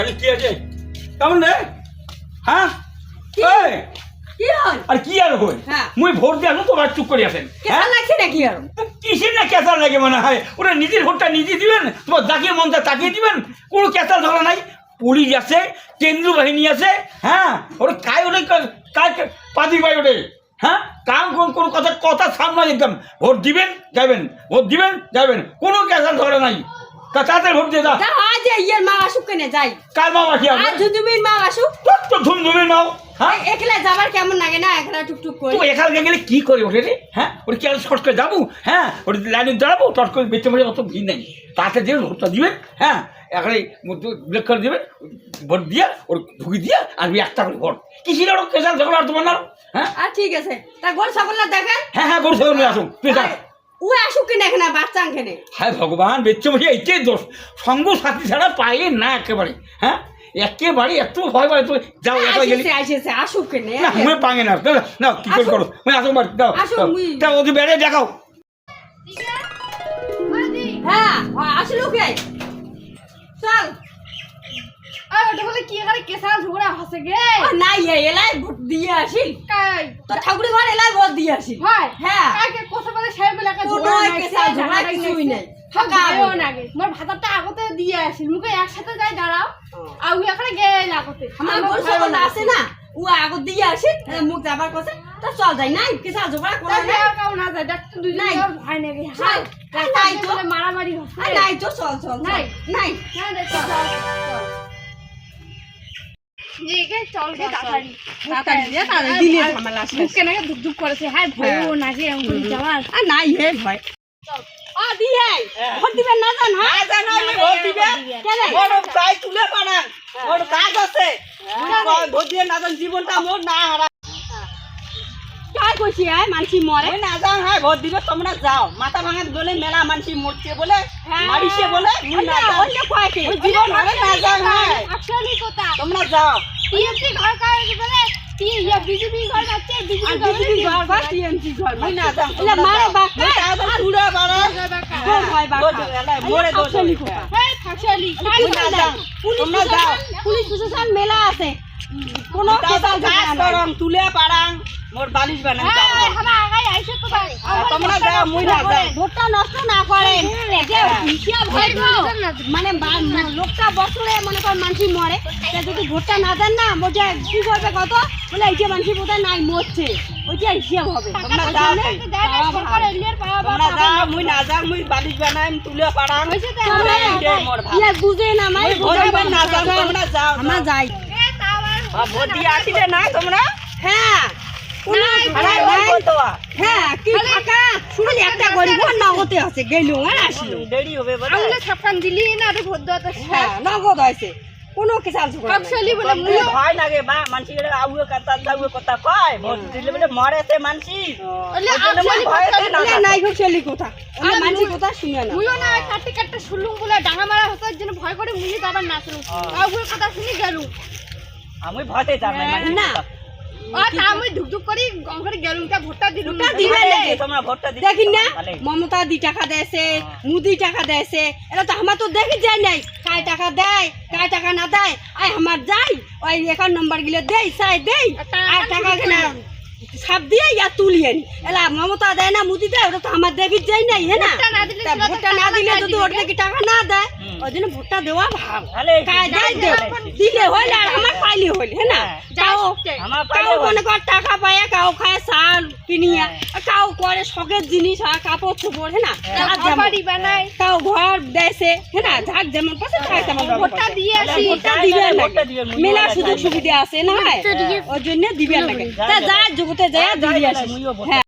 বাড়ি কি আছে? কেমন রে? হ্যাঁ? কি? এই, কি হল আর কি আর হ্যাঁ। মুই ভোট দিয়ে তোমার চুপ করে হ্যাঁ? লাগছে নাকি আর? কিসের না লাগে মনে হয়? ওরা নিজের ভোটটা নিজে দিবেন তোমার মনটা দিবেন। কোনো ধরা নাই। পুলিশ আছে কেন্দ্রীয় বাহিনী আছে হ্যাঁ? ওরা কায় ওটা ওটে হ্যাঁ? কাম কোন কোনো কথা কথা সামনে একদম। ভোট দিবেন যাবেন ভোট দিবেন যাবেন কোনো কেসাল ধরা নাই। তা তাদের ভোট দিয়ে দাও যা আজ ইয়ের মা আসুক কেনে যাই। কার মা মাসি আজ ঝুঝুমির মা আসুক। তো ধুমধুমের মাও হ্যাঁ? একলা যাবার কেমন লাগে না? একলা টুকটুক করে। তো এখানে গেলে কি করে ওঠে রে হ্যাঁ? ওর কি আর শর্ট করে যাব? হ্যাঁ? ওর লাইনে দাঁড়াবো টট করে বেঁচে মরে অত ভিড় নেই। তাতে দিয়ে ভোটটা দিবেন হ্যাঁ? এখানে ব্লেক করে দেবেন ভোট দিয়ে ওর ঢুকি দিয়ে আসবি একটা করে ভোট। কি ছিল ওর কেসাল ঝগড়া আর তোমার না হ্যাঁ? আর ঠিক আছে। তা গোল সকলটা দেখেন? হ্যাঁ হ্যাঁ গরু ছাগল নিয়ে আসুন আর ও আসুক কেনে এখানে বাচ্চা কেনে হ্যাঁ ভগবান বেচ্চে মরে এইটাই দোষ। সঙ্গ সাথী ছাড়া পাইলে না একেবারে হ্যাঁ? একেবারে এত ভয় পায় তো যাও একা গেলি। আসেছে আসুক কেনে। না মুই পাঙে না দাও কি করে। করো? মুই আসুক বাড়ি দাও দাও। ওকে বেড়ে দেখাও। হ্যাঁ আসলো কে চল আর ওটা বলে কি এখানে কেসাল গে। এলাই ভোট দিয়ে আসিল কাই? তো ঠাকুরি ঘর এলাই ভোট দিয়ে আসিল হয়? হ্যাঁ। কাকে কথা বলে কোনো ঝগড়া কিছুই নাই। নাগে মোর আগতে দিয়ে আসিল। মুকে একসাথে যাই দাঁড়াও। আর ওই এখানে গেল আগতে। আমার আছে না। ও আগত দিয়ে আসিল মুখ যাবার কথা তা চল যাই। নাই কেসাল ঝগড়া করা নাই। কাউ না যায়। ডাক্তার দুজন নাই। নাকি চল, তাই তো। মারামারি নাই তো। চল চল নাই। নাই। নাই না রে, চল, জীবনটা মোর না হারা কাই কইছি আয় মানসি মরে না যাও হ্যাঁ ভোট দিবে তোমরা যাও মাথা ভাঙাত বলে মেলা মানসি মরছে বলে মারিছে বলে না যাও অন্য কয়কে মুই জীবন হারে না যাও হ্যাঁ আসলে কথা তোমরা যাও টিএমসি ঘর কাজ বলে বিজেপি ঘর যাচ্ছে আর বিজেপি বিজেপি ঘর বা টিএমসি ঘর মুই না যাও এলা মারে বাপ মুই তাদের তুড়ে ঘর হয় বাপ দোষ দোষ আসলে হইছে। কথা। হ্যাঁ থাকশালি মুই না যাও তোমরা যাও পুলিশ প্রশাসন মেলা আছে কোনো কেসাল করং তুলে পারাং মোর বালিশ বানাং যাও হ্যাঁ আমরা আগাই আইছে তো ভাই। তোমরা যাও মুই না যাও। ভোটটা নষ্ট না করেন। হয়। তো। মানে লোকটা বছরে মনে মরে। যদি ভোটটা না দেন না বলছে কি করবে কত? বলে এইটা মানসি বোধহয় নাই মরছে। ওইটা হিসাব হবে। তোমরা যাও তাই। সরকার এলিয়ার পাওয়া তোমরা যাও মুই না যাও মুই বালিশ তুলে ইয়া বুঝে না মাই ভোট দিবার না যাও তোমরা যাও আমরা যাই। ভোট দিয়ে আসিলে নাই তোমরা? হ্যাঁ। হ্যাঁ কি ফাঁকা? খালি একটা গরিব নগদে আছে গেলু আর আসলো দেরি হবে আমরা ছাপ্পান দিলি না রে ভোট দেওয়া তো হ্যাঁ নগদ আছে কোনো কেসাল। বলে ভয় লাগে মা মানসি গেলে আউয়ে কথা দাউয়ে কথা কয়। ভোট দিলে বলে মরে তে মানসি। ওলে আকশালি না নাই গো কথা। ওই মানসি কথা শুনে না। মুইও না কাটতে কাটতে শুনলুম বলে ডাঙা মারা হতো জন্য ভয় করে নাচলুম আর কথা শুনি গেলুম। আমি ভয়তে যাব না। মমতা দি টাকা দেয়ছে মুদি টাকা দেয়ছে এটা তো আমার তো দেখি যায় নাই। কায় টাকা দেয় কায় টাকা না দেয় আই আমার যাই ওই একাউন্ট নম্বর গিলে দেই চাই দেই আর টাকা কেনা সাপ দিয়ে ইয়া তুলি আনি এলা মমতা দেয় না মুদি দেয় ওটা তো আমার দেখি যায় নাই হ্যাঁ না? ভোটটা না দিলে যদি ওর দেখি টাকা না দেয়। ওই জন্য ভোটটা দেওয়া ভালোই। দিলে হইলে আর আমার পাইলে হইলে হ্যাঁ না? হ্যাঁ। কাউ মনে কর টাকা পায় কাউ খায় চাল কিনিয়া। কাউ করে শখের জিনিস আর কাপড় চোপড় হ্যাঁ না। বাড়ি বানাই কাউ ঘর দেশে হ্যাঁ না? যাক যেমন পাশে তাই তেমন ভোটটা দিয়ে আসি। ভোটটা দিবে মেলা সুযোগ সুবিধা আছে না ওই জন্য দিবে লাগে তা যা জগতে যায় হ্যাঁ।